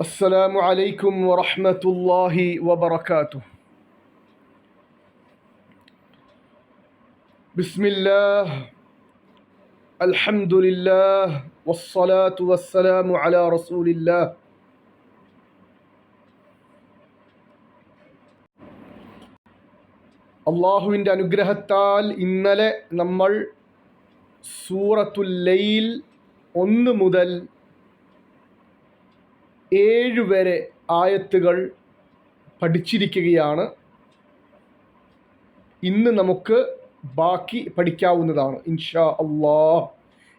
السلام عليكم ورحمة الله وبركاته بسم الله الحمد لله والصلاة والسلام على رسول الله അള്ളാഹുവിൻ്റെ അനുഗ്രഹത്താൽ ഇന്നലെ നമ്മൾ സൂറത്തുൽ ലൈൽ ഒന്ന് മുതൽ ഏഴ് വരെ ആയത്തുകൾ പഠിച്ചിരിക്കുകയാണ് ഇന്ന് നമുക്ക് ബാക്കി പഠിക്കാവുന്നതാണ് ഇൻഷാ അള്ളാഹ്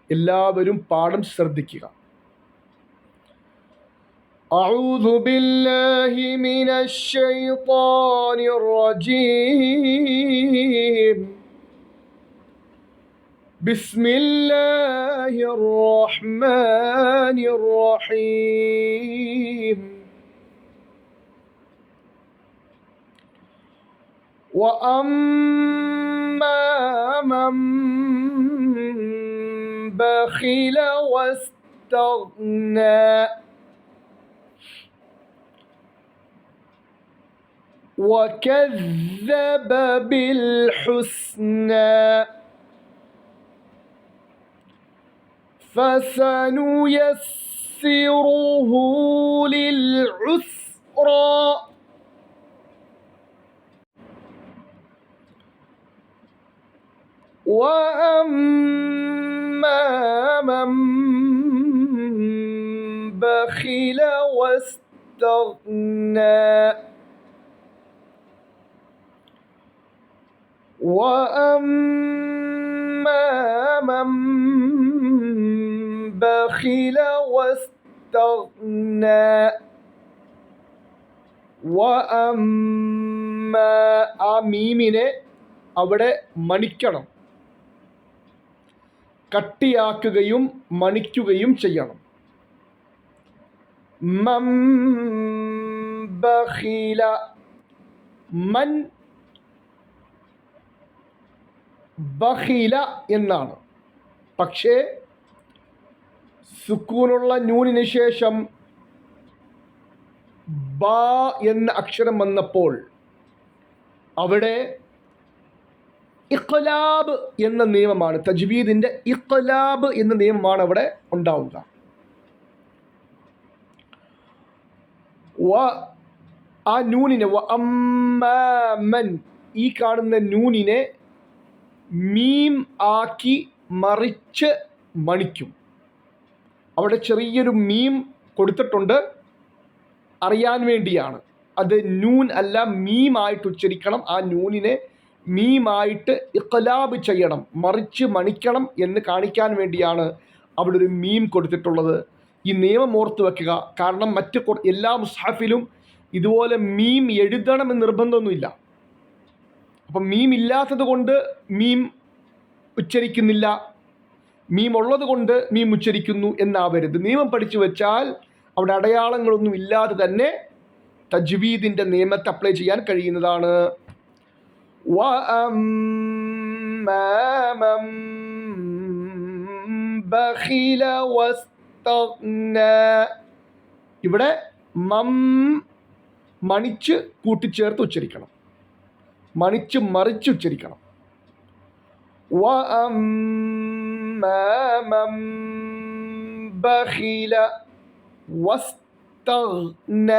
എല്ലാവരും പാഠം ശ്രദ്ധിക്കുക أعوذ بالله من الشيطان الرجيم بسم الله الرحمن الرحيم وأما من بخل واستغنى وكذب بالحسنى فسنيسره للعسرى. وأما من بخل واستغنى. وأما من بخل واستغنى وأما ആ മീമിനെ അവിടെ മണിക്കണം കട്ടിയാക്കുകയും മണിക്കുകയും ചെയ്യണം മം ബഖീല മൻ ബഹീല എന്നാണ് പക്ഷേ സുക്കൂനുള്ള നൂനിന് ശേഷം ബ എന്ന അക്ഷരം വന്നപ്പോൾ അവിടെ ഇഖ്ലാബ് എന്ന നിയമമാണ് തജ്വീദിന്റെ ഇഖ്ലാബ് എന്ന നിയമമാണ് അവിടെ ഉണ്ടാവുക. വ ആ നൂനിനെ വ അമ്മൻ ഈ കാണുന്ന നൂനിനെ മീം ആക്കി മറിച്ച് മണിക്കും. അവിടെ ചെറിയൊരു മീം കൊടുത്തിട്ടുണ്ട്. അറിയാൻ വേണ്ടിയാണ്. അത് നൂൻ അല്ല മീമായിട്ട് ഉച്ചരിക്കണം. ആ നൂനിനെ മീമായിട്ട് ഇഖലാബ് ചെയ്യണം മറിച്ച് മണിക്കണം എന്ന് കാണിക്കാൻ വേണ്ടിയാണ് അവിടെ ഒരു മീം കൊടുത്തിട്ടുള്ളത്. ഈ നിയമം ഓർത്ത് വെക്കുക. കാരണം മറ്റ് എല്ലാ മുസാഫിലും ഇതുപോലെ മീം എഴുതണമെന്ന് നിർബന്ധമൊന്നുമില്ല. അപ്പം മീം ഇല്ലാത്തത് കൊണ്ട് മീം ഉച്ചരിക്കുന്നില്ല. മീം ഉള്ളത് കൊണ്ട് മീം ഉച്ചരിക്കുന്നു എന്നാവരുത്. നിയമം പഠിച്ചു വെച്ചാൽ അവിടെ അടയാളങ്ങളൊന്നും ഇല്ലാതെ തന്നെ തജ്വീദിന്റെ നിയമത്തെ അപ്ലൈ ചെയ്യാൻ കഴിയുന്നതാണ്. ഇവിടെ മം മണിച്ച് കൂട്ടിച്ചേർത്ത് ഉച്ചരിക്കണം. മണിച്ച് മറിച്ച് ഉച്ചരിക്കണം. بخل واستغنى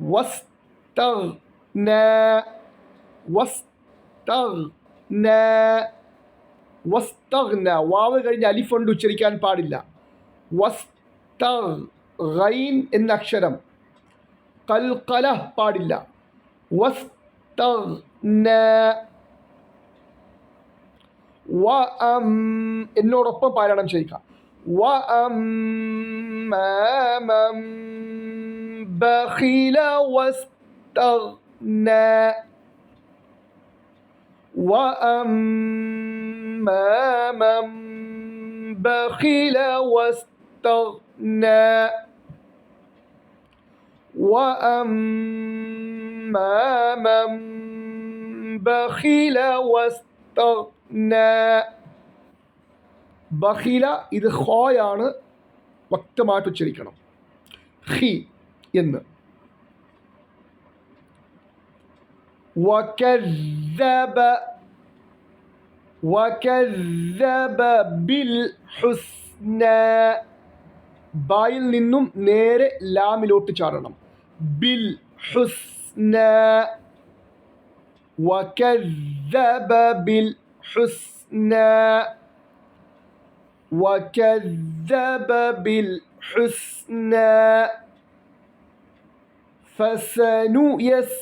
واستغنى واستغنى വസ്തഗ്ന വാവ് കഴിഞ്ഞ് അലിഫ് കൊണ്ട് ഉച്ചരിക്കാൻ പാടില്ല വസ്തഗ് ഗൈൻ എന്ന അക്ഷരം കൽക്കല പാടില്ല വസ് എന്നോടൊപ്പം പാരായണം ചെയ്യുക بخل واستغنى وأما من بخل واستغنى وأما من ബഖില വസ്തഗ്ന ബഖില ഇത് ഹോയാണ് വ്യക്തമായിട്ട് ഉച്ചരിക്കണം ഹി എന്ന് وكذب وكذب بالحسنى ബായിൽ നിന്നും നേരെ ലാമിലോട്ട് ചാടണം ബിൽ ഹുസ്ന وكذب بالحسنى وكذب بالحسنى فسنيسره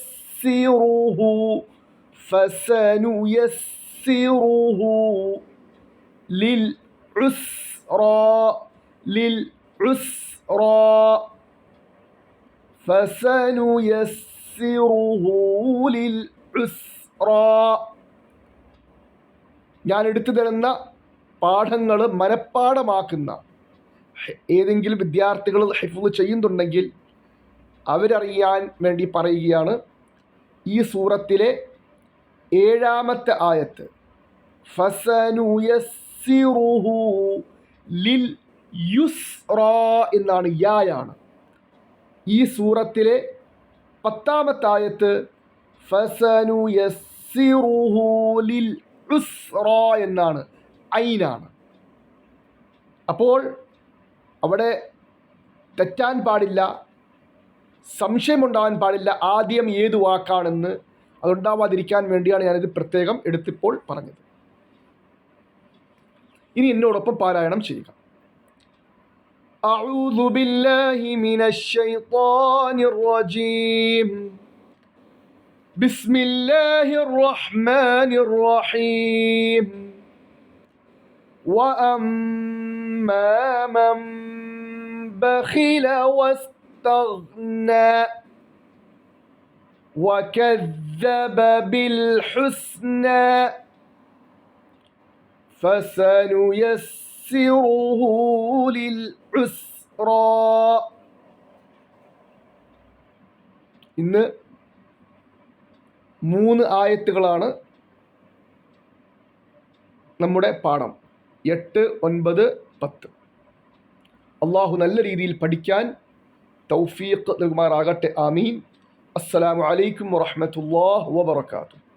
فسنيسره للعسرى للعسرى فسنيسره للعسرى. ഞാൻ എടുത്തു തരുന്ന പാഠങ്ങൾ മനഃപ്പാഠമാക്കുന്ന ഏതെങ്കിലും വിദ്യാർത്ഥികൾ ഹിഫുൾ ചെയ്യുന്നുണ്ടെങ്കിൽ അവരറിയാൻ വേണ്ടി പറയുകയാണ് ഈ സൂറത്തിലെ ഏഴാമത്തെ ആയത്ത്. ലിൽ എന്നാണ് യായാണ്. ഈ സൂറത്തിലെ പത്താമത്തെ ആയത്ത് ലിൽ ഉസ്റ എന്നാണ് ഐനാണ് അപ്പോൾ അവിടെ തെറ്റാൻ പാടില്ല സംശയമുണ്ടാകാൻ പാടില്ല ആദ്യം ഏത് വാക്കാണെന്ന് അതുണ്ടാവാതിരിക്കാൻ വേണ്ടിയാണ് ഞാനിത് പ്രത്യേകം എടുത്തിപ്പോൾ പറഞ്ഞത് ഇനി എന്നോടൊപ്പം പാരായണം ചെയ്യുക أعوذ بالله من الشيطان الرجيم بسم الله الرحمن الرحيم وأما من بخل واستغنى وكذب بالحسنى فسنيسره للعسرى إن മൂന്ന് ആയത്തുകളാണ് നമ്മുടെ പാഠം. എട്ട് ഒൻപത് പത്ത്. അള്ളാഹു നല്ല രീതിയിൽ പഠിക്കാൻ തൗഫീഖ് നൽകുമാറാകട്ടെ. ആമീൻ. അസ്സലാമു അലൈക്കും വറഹ്മത്തുള്ളാഹി വബറകാതുഹു.